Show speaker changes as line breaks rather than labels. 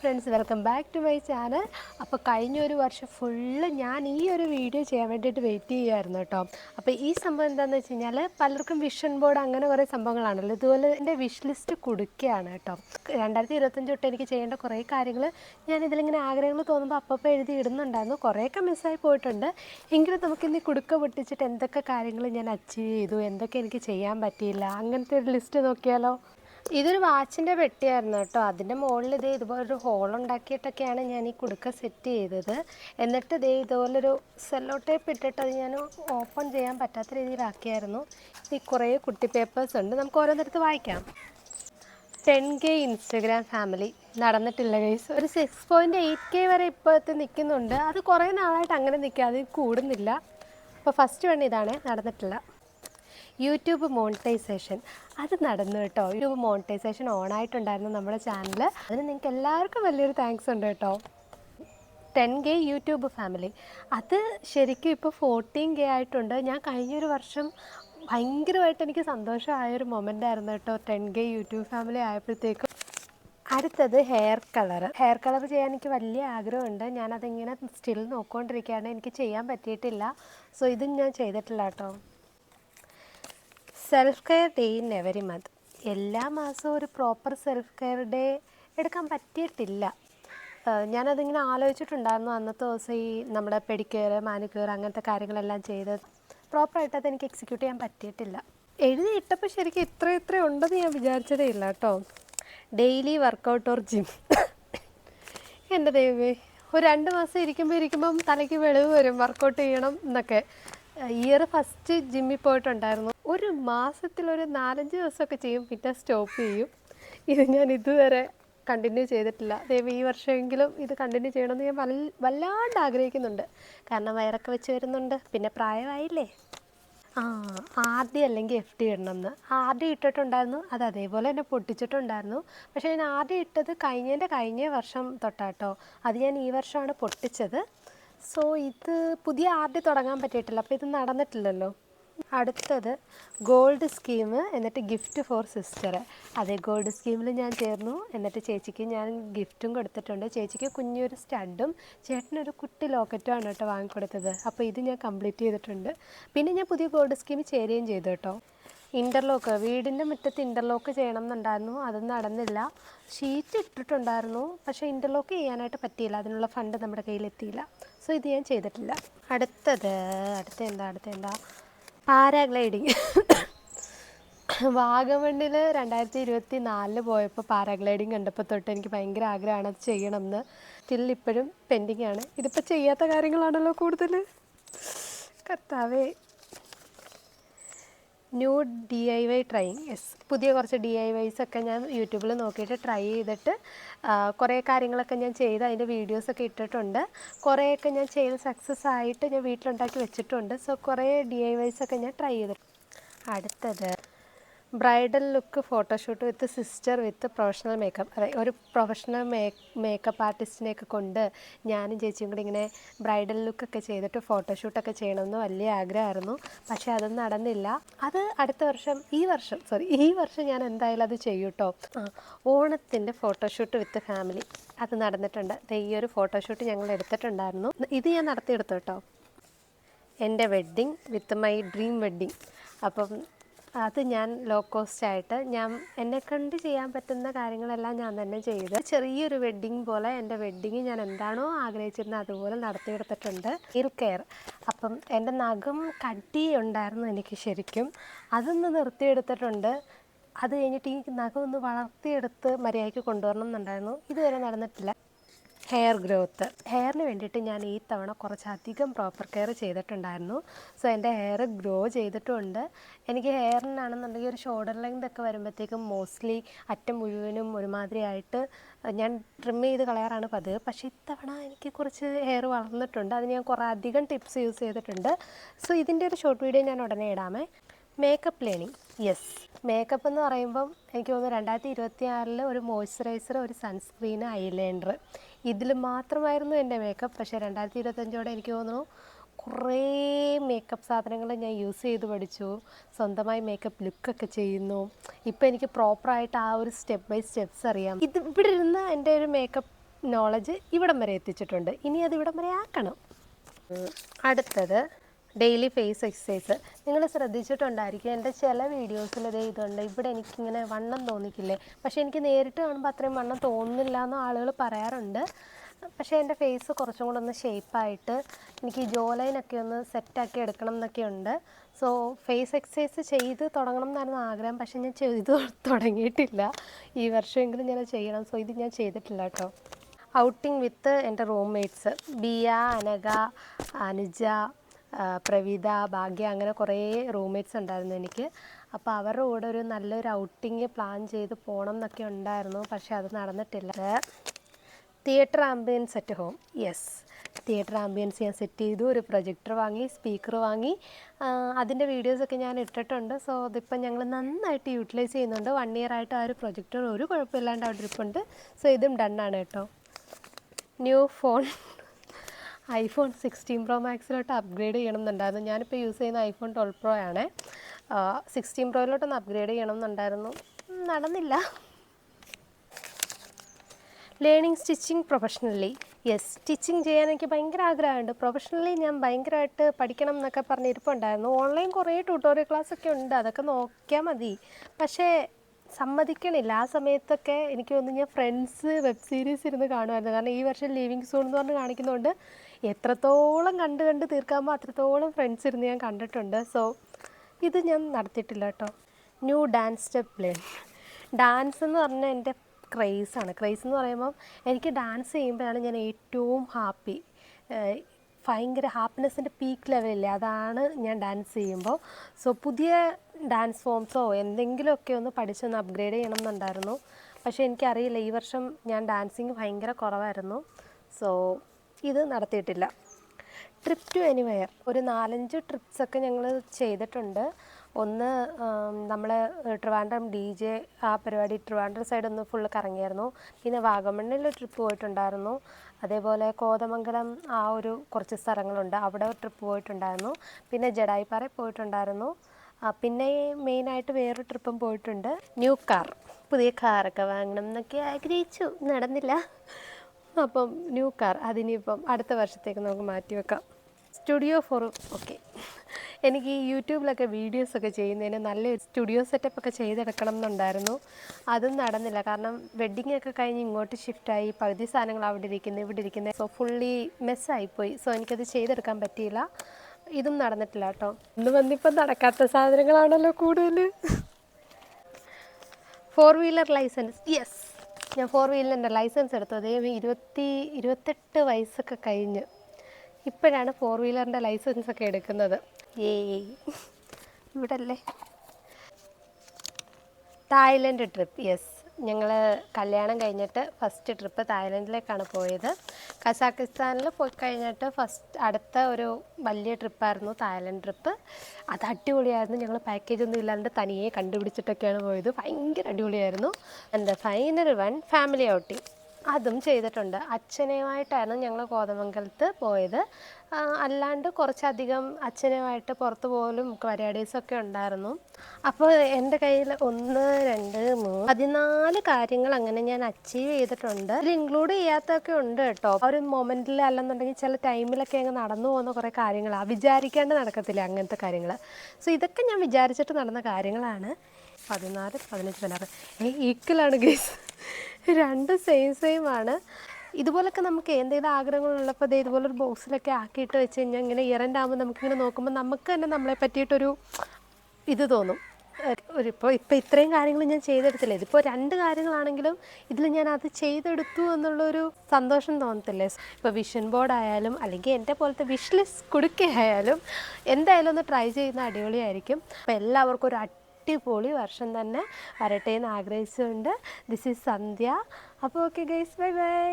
Friends welcome back to my channel അപ്പോൾ കഴിഞ്ഞ ഒരു വർഷം ഫുള്ള് ഞാൻ ഈ ഒരു വീഡിയോ ചെയ്യാൻ വേണ്ടിയിട്ട് വെയിറ്റ് ചെയ്യുമായിരുന്നു കേട്ടോ അപ്പോൾ ഈ സംഭവം എന്താണെന്ന് വെച്ച് കഴിഞ്ഞാൽ പലർക്കും വിഷൻ ബോർഡ് അങ്ങനെ കുറേ സംഭവങ്ങളാണല്ലോ. ഇതുപോലെ എന്റെ വിഷ് ലിസ്റ്റ് കൊടുക്കുകയാണ് കേട്ടോ രണ്ടായിരത്തി ഇരുപത്തഞ്ച് തൊട്ട് എനിക്ക് ചെയ്യേണ്ട കുറേ കാര്യങ്ങൾ ഞാൻ ഇതിലിങ്ങനെ ആഗ്രഹങ്ങൾ തോന്നുമ്പോൾ അപ്പപ്പോൾ എഴുതി ഇടുന്നുണ്ടായിരുന്നു. കുറേയൊക്കെ മിസ്സായി പോയിട്ടുണ്ട്. എങ്കിലും നമുക്കിന്ന് കുടുക്ക പൊട്ടിച്ചിട്ട് എന്തൊക്കെ കാര്യങ്ങൾ ഞാൻ അച്ചീവ് ചെയ്തു? എന്തൊക്കെ എനിക്ക് ചെയ്യാൻ പറ്റിയില്ല? അങ്ങനത്തെ ഒരു ലിസ്റ്റ് നോക്കിയാലോ? ഇതൊരു വാച്ചിന്റെ പെട്ടിയായിരുന്നു കേട്ടോ. അതിന്റെ മുകളിൽ ഇതേ ഇതുപോലൊരു ഹോൾ ഉണ്ടാക്കിയിട്ടൊക്കെയാണ് ഞാൻ ഈ കുടുക്ക സെറ്റ് ചെയ്തത്. എന്നിട്ട് ഇതേ ഇതുപോലൊരു സെല്ലോ ടേപ്പ് ഇട്ടിട്ട് അത് ഞാൻ ഓപ്പൺ ചെയ്യാൻ പറ്റാത്ത രീതിയിലാക്കിയായിരുന്നു ഈ കുറേ കുട്ടി പേപ്പേഴ്സ് ഉണ്ട്. നമുക്ക് ഓരോന്നിടത്ത് വായിക്കാം. Ten K Instagram family. നടന്നിട്ടില്ല ഗൈസ് ഒരു സിക്സ് പോയിന്റ് എയ്റ്റ് കെ വരെ ഇപ്പോഴത്തെ നിൽക്കുന്നുണ്ട്. അത് കുറേ നാളായിട്ട് അങ്ങനെ നിൽക്കുക അത് കൂടുന്നില്ല. അപ്പോൾ ഫസ്റ്റ് വൺ ഇതാണ്. നടന്നിട്ടില്ല. YouTube monetisation. അത് നടന്നു കേട്ടോ. യൂട്യൂബ് മോണിറ്റൈസേഷൻ ഓൺ ആയിട്ടുണ്ടായിരുന്നു നമ്മുടെ ചാനൽ അതിന് നിങ്ങൾക്ക് എല്ലാവർക്കും വലിയൊരു താങ്ക്സ് ഉണ്ട് കേട്ടോ. Ten K YouTube family. അത് ശരിക്കും ഇപ്പോൾ ഫോർട്ടീൻ കെ ആയിട്ടുണ്ട്. ഞാൻ കഴിഞ്ഞൊരു വർഷം ഭയങ്കരമായിട്ട് എനിക്ക് സന്തോഷമായൊരു മൊമെന്റ് ആയിരുന്നു കേട്ടോ ടെൻ കെ യൂട്യൂബ് ഫാമിലി ആയപ്പോഴത്തേക്കും. അടുത്തത് ഹെയർ കളർ. ഹെയർ കളർ ചെയ്യാൻ എനിക്ക് വലിയ ആഗ്രഹമുണ്ട്. ഞാനതിങ്ങനെ സ്റ്റിൽ നോക്കിക്കൊണ്ടിരിക്കുകയാണ് എനിക്ക് ചെയ്യാൻ പറ്റിയിട്ടില്ല. സോ ഇതും ഞാൻ ചെയ്തിട്ടില്ല കേട്ടോ. Self care day in every month എല്ലാ മാസവും ഒരു പ്രോപ്പർ സെൽഫ് കെയർ ഡേ എടുക്കാൻ പറ്റിയിട്ടില്ല. ഞാനതിങ്ങനെ ആലോചിച്ചിട്ടുണ്ടായിരുന്നു അന്നത്തെ ദിവസം ഈ നമ്മുടെ പെഡിക്യൂർ മാനിക്യൂർ അങ്ങനത്തെ കാര്യങ്ങളെല്ലാം ചെയ്ത് പ്രോപ്പറായിട്ട് അത് എനിക്ക് എക്സിക്യൂട്ട് ചെയ്യാൻ പറ്റിയിട്ടില്ല. എഴുതി ഇട്ടപ്പോൾ ശരിക്കും ഇത്ര ഇത്ര ഉണ്ടെന്ന് ഞാൻ വിചാരിച്ചതേ ഇല്ല കേട്ടോ. ഡെയിലി വർക്കൗട്ട് ഓർ ജിം എന്റെ ദൈവമേ ഒരു രണ്ട് മാസം ഇരിക്കുമ്പോൾ ഇരിക്കുമ്പം തലയ്ക്ക് വെളിവ് വരും വർക്കൗട്ട് ചെയ്യണം എന്നൊക്കെ. ഇയർ ഫസ്റ്റ് ജിമ്മിൽ പോയിട്ടുണ്ടായിരുന്നു. ഒരു മാസത്തിൽ ഒരു നാലഞ്ച് ദിവസമൊക്കെ ചെയ്യും പിന്നെ സ്റ്റോപ്പ് ചെയ്യും. ഇത് ഞാൻ ഇതുവരെ കണ്ടിന്യൂ ചെയ്തിട്ടില്ല. ദൈവം ഈ വർഷമെങ്കിലും ഇത് കണ്ടിന്യൂ ചെയ്യണമെന്ന് ഞാൻ വൽ വല്ലാണ്ട് ആഗ്രഹിക്കുന്നുണ്ട്. കാരണം വയറൊക്കെ വെച്ച് വരുന്നുണ്ട്. പിന്നെ പ്രായമായില്ലേ? ആ ആദ്യം അല്ലെങ്കിൽ എഫ് ഡി ഇടണമെന്ന്. ആർ ഡി ഇട്ടിട്ടുണ്ടായിരുന്നു. അത് അതേപോലെ തന്നെ പൊട്ടിച്ചിട്ടുണ്ടായിരുന്നു. പക്ഷേ ഞാൻ ആദ്യം ഇട്ടത് കഴിഞ്ഞതിന്റെ കഴിഞ്ഞ വർഷം തൊട്ടാട്ടോ. അത് ഞാൻ ഈ വർഷമാണ് പൊട്ടിച്ചത്. സോ ഇത് പുതിയ ആർ ഡി തുടങ്ങാൻ പറ്റിയിട്ടില്ല. അപ്പോൾ ഇത് നടന്നിട്ടില്ലല്ലോ. അടുത്തത് ഗോൾഡ് സ്കീം എന്നിട്ട് ഗിഫ്റ്റ് ഫോർ സിസ്റ്റർ അതെ ഗോൾഡ് സ്കീമിൽ ഞാൻ ചേർന്നു. എന്നിട്ട് ചേച്ചിക്ക് ഞാൻ ഗിഫ്റ്റും കൊടുത്തിട്ടുണ്ട്. ചേച്ചിക്ക് കുഞ്ഞൊരു സ്റ്റഡും ചേട്ടനൊരു കുട്ടി ലോക്കറ്റും ആണ് കേട്ടോ വാങ്ങിക്കൊടുത്തത്. അപ്പോൾ ഇത് ഞാൻ കംപ്ലീറ്റ് ചെയ്തിട്ടുണ്ട്. പിന്നെ ഞാൻ പുതിയ ഗോൾഡ് സ്കീം ചേരുകയും ചെയ്തു കേട്ടോ. ഇന്റർലോക്ക് വീടിന്റെ മുറ്റത്ത് ഇന്റർലോക്ക് ചെയ്യണം എന്നുണ്ടായിരുന്നു. അത് നടന്നില്ല. ഷീറ്റ് ഇട്ടിട്ടുണ്ടായിരുന്നു. പക്ഷേ ഇന്റർലോക്ക് ചെയ്യാനായിട്ട് പറ്റിയില്ല. അതിനുള്ള ഫണ്ട് നമ്മുടെ കയ്യിലെത്തിയില്ല. സോ ഇത് ഞാൻ ചെയ്തിട്ടില്ല. അടുത്തത് അടുത്ത എന്താ അടുത്ത എന്താ പാരാഗ്ലൈഡിങ്. വാഗമണ്ണിൽ രണ്ടായിരത്തി ഇരുപത്തി നാലിൽ പോയപ്പോൾ പാരാഗ്ലൈഡിങ് കണ്ടപ്പോൾ തൊട്ട് എനിക്ക് ഭയങ്കര ആഗ്രഹമാണ് അത് ചെയ്യണം എന്ന് സ്റ്റിൽ ഇപ്പോഴും പെൻഡിങ് ആണ്. ഇതിപ്പോൾ ചെയ്യാത്ത കാര്യങ്ങളാണല്ലോ കൂടുതൽ കർത്താവേ. New D I Y trying yes പുതിയ കുറച്ച് ഡി ഐ വൈസ് ഒക്കെ ഞാൻ യൂട്യൂബിൽ നോക്കിയിട്ട് ട്രൈ ചെയ്തിട്ട് കുറേ കാര്യങ്ങളൊക്കെ ഞാൻ ചെയ്ത് അതിന്റെ വീഡിയോസൊക്കെ ഇട്ടിട്ടുണ്ട്. കുറേയൊക്കെ ഞാൻ ചെയ്ത് സക്സസ് ആയിട്ട് ഞാൻ വീട്ടിലുണ്ടാക്കി വെച്ചിട്ടുണ്ട്. സോ കുറേ ഡി ഐ വൈസ് ഒക്കെ ഞാൻ ട്രൈ ചെയ്തിട്ടുണ്ട് അടുത്തത് bridal look photoshoot with sister with professional makeup. അതെ ഒരു പ്രൊഫഷണൽ മേക്ക് മേക്കപ്പ് ആർട്ടിസ്റ്റിനെയൊക്കെ കൊണ്ട് ഞാനും ചേച്ചിയും കൂടി ഇങ്ങനെ ബ്രൈഡൽ ലുക്കൊക്കെ ചെയ്തിട്ട് ഫോട്ടോഷൂട്ടൊക്കെ ചെയ്യണമെന്ന് വലിയ ആഗ്രഹമായിരുന്നു. പക്ഷേ അതൊന്നും നടന്നില്ല. അത് അടുത്ത വർഷം ഈ വർഷം സോറി ഈ വർഷം ഞാൻ എന്തായാലും അത് ചെയ്യൂട്ടോ ആ ഓണത്തിന്റെ ഫോട്ടോഷൂട്ട് വിത്ത് ഫാമിലി. അത് നടന്നിട്ടുണ്ട്. ഈ ഒരു ഫോട്ടോഷൂട്ട് ഞങ്ങൾ എടുത്തിട്ടുണ്ടായിരുന്നു. ഇത് ഞാൻ നടത്തിയെടുത്തു കേട്ടോ. എന്റെ wedding with my dream wedding. അപ്പം അത് ഞാൻ ലോ കോസ്റ്റ് ആയിട്ട് ഞാൻ എന്നെ കണ്ട് ചെയ്യാൻ പറ്റുന്ന കാര്യങ്ങളെല്ലാം ഞാൻ തന്നെ ചെയ്ത് ചെറിയൊരു വെഡ്ഡിങ് പോലെ എന്റെ വെഡ്ഡിങ് ഞാൻ എന്താണോ ആഗ്രഹിച്ചിരുന്നത് അതുപോലെ നടത്തിയെടുത്തിട്ടുണ്ട് ഹെയർ കെയർ അപ്പം എന്റെ നഖം കട്ടി ഉണ്ടായിരുന്നു എനിക്ക് ശരിക്കും. അതൊന്ന് നിർത്തിയെടുത്തിട്ടുണ്ട് അത് കഴിഞ്ഞിട്ട് ഈ നഖം ഒന്ന് വളർത്തിയെടുത്ത് മര്യാദയ്ക്ക് കൊണ്ടുവരണം എന്നുണ്ടായിരുന്നു. ഇതുവരെ നടന്നിട്ടില്ല. ഹെയർ ഗ്രോത്ത് ഹെയറിന് വേണ്ടിയിട്ട് ഞാൻ ഈ തവണ കുറച്ചധികം പ്രോപ്പർ കെയർ ചെയ്തിട്ടുണ്ടായിരുന്നു. സോ എന്റെ ഹെയർ ഗ്രോ ചെയ്തിട്ടുണ്ട്. എനിക്ക് ഹെയറിനാണെന്നുണ്ടെങ്കിൽ ഒരു ഷോൾഡർ ലെങ്ത് ഒക്കെ വരുമ്പോഴത്തേക്കും മോസ്റ്റ്ലി അറ്റം മുഴുവനും ഒരുമാതിരി ആയിട്ട് ഞാൻ ട്രിം ചെയ്ത് കളയാറാണ് പതിവ്. പക്ഷേ ഇത്തവണ എനിക്ക് കുറച്ച് ഹെയർ വളർന്നിട്ടുണ്ട്. അതിന് ഞാൻ കുറേ അധികം ടിപ്സ് യൂസ് ചെയ്തിട്ടുണ്ട്. സോ ഇതിന്റെ ഒരു ഷോർട്ട് വീഡിയോ ഞാൻ ഉടനെ ഇടാമേ. മേക്കപ്പ് ലേണിംഗ് യെസ് മേക്കപ്പ് എന്ന് പറയുമ്പം എനിക്ക് തോന്നുന്നു രണ്ടായിരത്തി ഇരുപത്തി ആറിൽ ഒരു മോയ്സ്ചറൈസർ ഒരു സൺസ്ക്രീൻ ഐലൈനർ ഇതിൽ മാത്രമായിരുന്നു എന്റെ മേക്കപ്പ് പക്ഷേ രണ്ടായിരത്തി ഇരുപത്തഞ്ചോടെ എനിക്ക് തോന്നുന്നു കുറേ മേക്കപ്പ് സാധനങ്ങൾ ഞാൻ യൂസ് ചെയ്ത് പഠിച്ചു. സ്വന്തമായി മേക്കപ്പ് ലുക്കൊക്കെ ചെയ്യുന്നു. ഇപ്പം എനിക്ക് പ്രോപ്പറായിട്ട് ആ ഒരു സ്റ്റെപ്പ് ബൈ സ്റ്റെപ്സ് അറിയാം. ഇത് ഇവിടെ ഇരുന്ന് എന്റെ ഒരു മേക്കപ്പ് നോളജ് ഇവിടം വരെ എത്തിച്ചിട്ടുണ്ട്. ഇനി അത് ഇവിടം വരെ ആക്കണം. അടുത്തത് ഡെയിലി ഫേസ് എക്സസൈസ്. നിങ്ങൾ ശ്രദ്ധിച്ചിട്ടുണ്ടായിരിക്കും. എന്റെ ചില വീഡിയോസിൽ ഇതേ ഇതുണ്ട്. ഇവിടെ എനിക്കിങ്ങനെ വണ്ണം തോന്നിക്കില്ലേ? പക്ഷേ എനിക്ക് നേരിട്ട് കാണുമ്പോൾ അത്രയും വണ്ണം തോന്നുന്നില്ല എന്ന് ആളുകൾ പറയാറുണ്ട്. പക്ഷേ എന്റെ ഫേസ് കുറച്ചും കൂടെ ഒന്ന് ഷേപ്പായിട്ട് എനിക്ക് ജോ ലൈനൊക്കെ ഒന്ന് സെറ്റാക്കി എടുക്കണം എന്നൊക്കെ ഉണ്ട്. സോ ഫേസ് എക്സസൈസ് ചെയ്ത് തുടങ്ങണം എന്നായിരുന്നു ആഗ്രഹം. പക്ഷേ ഞാൻ ചെയ്ത് തുടങ്ങിയിട്ടില്ല. ഈ വർഷമെങ്കിലും ഞാൻ ചെയ്യണം. സോ ഇത് ഞാൻ ചെയ്തിട്ടില്ല കേട്ടോ. ഔട്ടിംഗ് വിത്ത് എന്റെ റൂംമേറ്റ്സ്. ബിയ അനഘ അനുജ പ്രവീത ഭാഗ്യ അങ്ങനെ കുറേ റൂംമേറ്റ്സ് ഉണ്ടായിരുന്നു എനിക്ക്. അപ്പോൾ അവരുടെ കൂടെ ഒരു നല്ലൊരു ഔട്ടിങ് പ്ലാൻ ചെയ്ത് പോകണം എന്നൊക്കെ ഉണ്ടായിരുന്നു. പക്ഷേ അത് നടന്നിട്ടില്ല. Theatre ambience at home yes theatre ambience ഞാൻ സെറ്റ് ചെയ്തു. ഒരു പ്രൊജക്ടർ വാങ്ങി സ്പീക്കർ വാങ്ങി. അതിന്റെ വീഡിയോസൊക്കെ ഞാൻ ഇട്ടിട്ടുണ്ട്. സോ അതിപ്പം ഞങ്ങൾ നന്നായിട്ട് യൂട്ടിലൈസ് ചെയ്യുന്നുണ്ട്. വൺ ഇയർ ആയിട്ട് ആ ഒരു പ്രൊജക്ടർ ഒരു കുഴപ്പമില്ലാണ്ട് അവിടെ ഇരിപ്പുണ്ട്. സോ ഇതും ഡണ്ണാണ് കേട്ടോ. New phone iPhone sixteen pro മാക്സിലോട്ട് upgrade ചെയ്യണം എന്നുണ്ടായിരുന്നു ഞാനിപ്പോൾ യൂസ് ചെയ്യുന്ന ഐഫോൺ ട്വൽവ് പ്രോ ആണ്. സിക്സ്റ്റീൻ പ്രോയിലോട്ടൊന്ന് അപ്ഗ്രേഡ് ചെയ്യണം എന്നുണ്ടായിരുന്നു നടന്നില്ല. Learning stitching professionally yes stitching ചെയ്യാൻ എനിക്ക് ഭയങ്കര ആഗ്രഹമുണ്ട്. പ്രൊഫഷണലി ഞാൻ ഭയങ്കരമായിട്ട് പഠിക്കണം എന്നൊക്കെ പറഞ്ഞിരിപ്പുണ്ടായിരുന്നു. ഓൺലൈൻ കുറേ ട്യൂട്ടോറിയൽ ക്ലാസ്സൊക്കെ ഉണ്ട്. അതൊക്കെ നോക്കിയാൽ മതി. പക്ഷേ സമ്മതിക്കണില്ല. ആ സമയത്തൊക്കെ എനിക്ക് തോന്നുന്നു ഞാൻ ഫ്രണ്ട്സ് വെബ് സീരീസ് ഇരുന്ന് കാണുമായിരുന്നു. കാരണം ഈ വർഷം ലിവിങ് സോൺ എന്ന് പറഞ്ഞ് കാണിക്കുന്നതുകൊണ്ട് എത്രത്തോളം കണ്ട് കണ്ട് തീർക്കാമോ അത്രത്തോളം ഫ്രണ്ട്സ് ഇരുന്ന് ഞാൻ കണ്ടിട്ടുണ്ട്. സോ ഇത് ഞാൻ നടത്തിയിട്ടില്ല കേട്ടോ. New dance step learn dance എന്ന് പറഞ്ഞാൽ എന്റെ ക്രേസാണ് ക്രേസ് എന്ന് പറയുമ്പം എനിക്ക് ഡാൻസ് ചെയ്യുമ്പോഴാണ് ഞാൻ ഏറ്റവും ഹാപ്പി ഭയങ്കര ഹാപ്പിനെസ്സിന്റെ പീക്ക് ലെവലില്ലേ അതാണ് ഞാൻ ഡാൻസ് ചെയ്യുമ്പോൾ സോ പുതിയ ഡാൻസ് ഫോംസോ എന്തെങ്കിലുമൊക്കെ ഒന്ന് പഠിച്ചൊന്ന് അപ്ഗ്രേഡ് ചെയ്യണം എന്നുണ്ടായിരുന്നു പക്ഷേ എനിക്കറിയില്ല. ഈ വർഷം ഞാൻ ഡാൻസിങ് ഭയങ്കര കുറവായിരുന്നു. സോ ഇത് നടത്തിയിട്ടില്ല. ട്രിപ്പ് ടു എനിവെയർ ഒരു നാലഞ്ച് ട്രിപ്സൊക്കെ ഞങ്ങൾ ചെയ്തിട്ടുണ്ട്. ഒന്ന് നമ്മൾ ട്രിവാൻഡ്രം ഡി ജെ ആ പരിപാടി ട്രിവാൻഡ്രം സൈഡ് ഒന്ന് ഫുള്ള് കറങ്ങിയായിരുന്നു. പിന്നെ വാഗമണ്ണിൽ ട്രിപ്പ് പോയിട്ടുണ്ടായിരുന്നു. അതേപോലെ കോതമംഗലം ആ ഒരു കുറച്ച് സ്ഥലങ്ങളുണ്ട്. അവിടെ ട്രിപ്പ് പോയിട്ടുണ്ടായിരുന്നു. പിന്നെ ജഡായിപ്പാറ പോയിട്ടുണ്ടായിരുന്നു. പിന്നെ മെയിനായിട്ട് വേറൊരു ട്രിപ്പും പോയിട്ടുണ്ട്. ന്യൂ കാർ പുതിയ കാറൊക്കെ വാങ്ങണം എന്നൊക്കെ ആഗ്രഹിച്ചു. നടന്നില്ല. അപ്പം ന്യൂ കാർ അതിനിപ്പം അടുത്ത വർഷത്തേക്ക് നമുക്ക് മാറ്റി വെക്കാം. Studio for okay. എനിക്ക് ഈ യൂട്യൂബിലൊക്കെ വീഡിയോസൊക്കെ ചെയ്യുന്നതിന് നല്ല സ്റ്റുഡിയോ സെറ്റപ്പ് ഒക്കെ ചെയ്തെടുക്കണം എന്നുണ്ടായിരുന്നു അതും നടന്നില്ല. കാരണം വെഡ്ഡിങ് ഒക്കെ കഴിഞ്ഞ് ഇങ്ങോട്ട് ഷിഫ്റ്റായി പകുതി സാധനങ്ങൾ അവിടെ ഇരിക്കുന്നത് ഇവിടെ ഇരിക്കുന്നത് സോ ഫുള്ളി മെസ്സായിപ്പോയി സോ എനിക്കത് ചെയ്തെടുക്കാൻ പറ്റിയില്ല. ഇതും നടന്നിട്ടില്ല കേട്ടോ. ഇന്ന് വന്നിപ്പം നടക്കാത്ത സാധനങ്ങളാണല്ലോ കൂടുതൽ ഫോർ വീലർ ലൈസൻസ് യെസ് ഞാൻ ഫോർ വീലറിന്റെ ലൈസൻസ് എടുത്തു അതേ ഇരുപത്തി ഇരുപത്തെട്ട് വയസ്സൊക്കെ കഴിഞ്ഞ് ഇപ്പോഴാണ് ഫോർ വീലറിന്റെ ലൈസൻസ് ഒക്കെ എടുക്കുന്നത്. ഏയ്. ഇവിടെ അല്ലേ തായ്ലൻഡ് ട്രിപ്പ് യെസ് ഞങ്ങൾ കല്യാണം കഴിഞ്ഞിട്ട് ഫസ്റ്റ് ട്രിപ്പ് തായ്ലൻഡിലേക്കാണ് പോയത്. കസാക്കിസ്ഥാനിൽ പോയി കഴിഞ്ഞിട്ട് ഫസ്റ്റ് അടുത്ത ഒരു വലിയ ട്രിപ്പായിരുന്നു തായ്ലൻഡ് ട്രിപ്പ് അത് അടിപൊളിയായിരുന്നു. ഞങ്ങൾ പാക്കേജ് ഒന്നും ഇല്ലാണ്ട് തനിയെ കണ്ടുപിടിച്ചിട്ടൊക്കെയാണ് പോയത്. ഭയങ്കര അടിപൊളിയായിരുന്നു. എന്റെ ഫൈനൽ വൺ ഫാമിലി ഔട്ടിങ് അതും ചെയ്തിട്ടുണ്ട്. അച്ഛനുമായിട്ടായിരുന്നു ഞങ്ങൾ കോതമംഗലത്ത് പോയത്. അല്ലാണ്ട് കുറച്ചധികം അച്ഛനുമായിട്ട് പുറത്ത് പോലും പരിപാടീസൊക്കെ ഉണ്ടായിരുന്നു. അപ്പോൾ എന്റെ കയ്യിൽ ഒന്ന് രണ്ട് മൂന്ന് പതിനാല് കാര്യങ്ങൾ അങ്ങനെ ഞാൻ അച്ചീവ് ചെയ്തിട്ടുണ്ട്. ഇതിൽ ഇൻക്ലൂഡ് ചെയ്യാത്തൊക്കെ ഉണ്ട് കേട്ടോ. ഒരു മൊമെന്റിൽ അല്ലെന്നുണ്ടെങ്കിൽ ചില ടൈമിലൊക്കെ അങ്ങ് നടന്നു പോകുന്ന കുറേ കാര്യങ്ങളാണ് വിചാരിക്കാണ്ട് നടക്കത്തില്ല അങ്ങനത്തെ കാര്യങ്ങൾ സോ ഇതൊക്കെ ഞാൻ വിചാരിച്ചിട്ട് നടന്ന കാര്യങ്ങളാണ്. പതിനാല് പതിനഞ്ച് പതിനാറ്. ഏ ഈക്വലാണ് ഗേസ് രണ്ട് സെയിം സെയിം ആണ്. ഇതുപോലൊക്കെ നമുക്ക് എന്തെങ്കിലും ആഗ്രഹങ്ങളുള്ളപ്പോൾ ദേ ഇതുപോലൊരു ബോക്സിലൊക്കെ ആക്കിയിട്ട് വെച്ച് കഴിഞ്ഞാൽ ഇങ്ങനെ ഇയറന്റ് നമുക്കിങ്ങനെ നോക്കുമ്പോൾ നമുക്ക് തന്നെ നമ്മളെ പറ്റിയിട്ടൊരു ഇത് തോന്നും. ഒരു ഇപ്പോൾ ഇപ്പോൾ ഇത്രയും കാര്യങ്ങൾ ഞാൻ ചെയ്തെടുത്തില്ല. ഇതിപ്പോൾ രണ്ട് കാര്യങ്ങളാണെങ്കിലും ഇതിൽ ഞാൻ അത് ചെയ്തെടുത്തു എന്നുള്ളൊരു സന്തോഷം തോന്നത്തില്ലേ? ഇപ്പോൾ വിഷൻ ബോർഡ് ആയാലും അല്ലെങ്കിൽ എന്റെ പോലത്തെ വിഷ് ലിസ്റ്റ് കൊടുക്കുകയായാലും എന്തായാലും ഒന്ന് ട്രൈ ചെയ്യുന്ന അടിപൊളിയായിരിക്കും. അപ്പോൾ എല്ലാവർക്കും ഒരു അടിപൊളി വർഷം തന്നെ വരട്ടെ എന്ന് ആഗ്രഹിച്ചുകൊണ്ട്. ദിസ് ഈസ് സന്ധ്യ അപ്പോൾ ഓക്കെ ഗൈസ് ബൈ ബൈ